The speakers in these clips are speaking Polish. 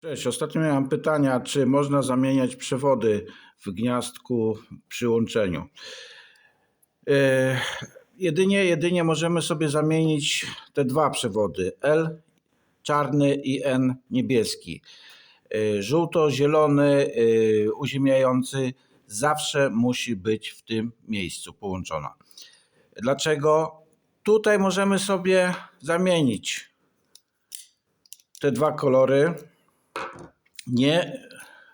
Cześć, ostatnio miałem pytania, czy można zamieniać przewody w gniazdku przy łączeniu. E, jedynie, jedynie możemy sobie zamienić te dwa przewody, L czarny i N niebieski. E, żółto-zielony e, uziemiający zawsze musi być w tym miejscu połączona. Dlaczego? Tutaj możemy sobie zamienić te dwa kolory nie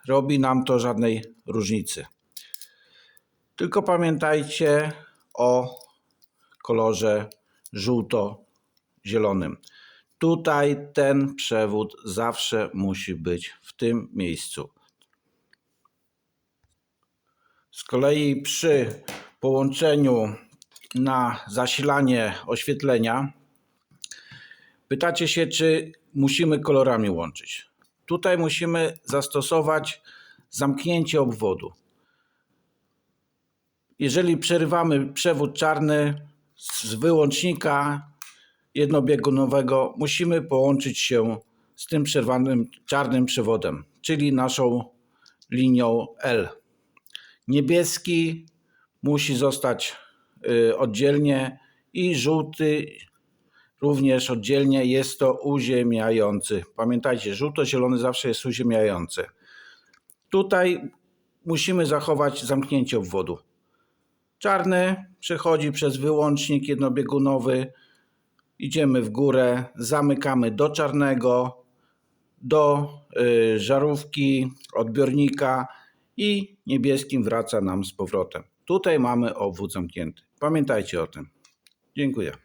robi nam to żadnej różnicy. Tylko pamiętajcie o kolorze żółto-zielonym. Tutaj ten przewód zawsze musi być w tym miejscu. Z kolei przy połączeniu na zasilanie oświetlenia pytacie się, czy musimy kolorami łączyć. Tutaj musimy zastosować zamknięcie obwodu. Jeżeli przerywamy przewód czarny z wyłącznika jednobiegunowego, musimy połączyć się z tym przerwanym czarnym przewodem, czyli naszą linią L. Niebieski musi zostać y, oddzielnie i żółty również oddzielnie jest to uziemiający. Pamiętajcie, żółto-zielony zawsze jest uziemiający. Tutaj musimy zachować zamknięcie obwodu. Czarny przechodzi przez wyłącznik jednobiegunowy. Idziemy w górę, zamykamy do czarnego, do y, żarówki, odbiornika i niebieskim wraca nam z powrotem. Tutaj mamy obwód zamknięty. Pamiętajcie o tym. Dziękuję.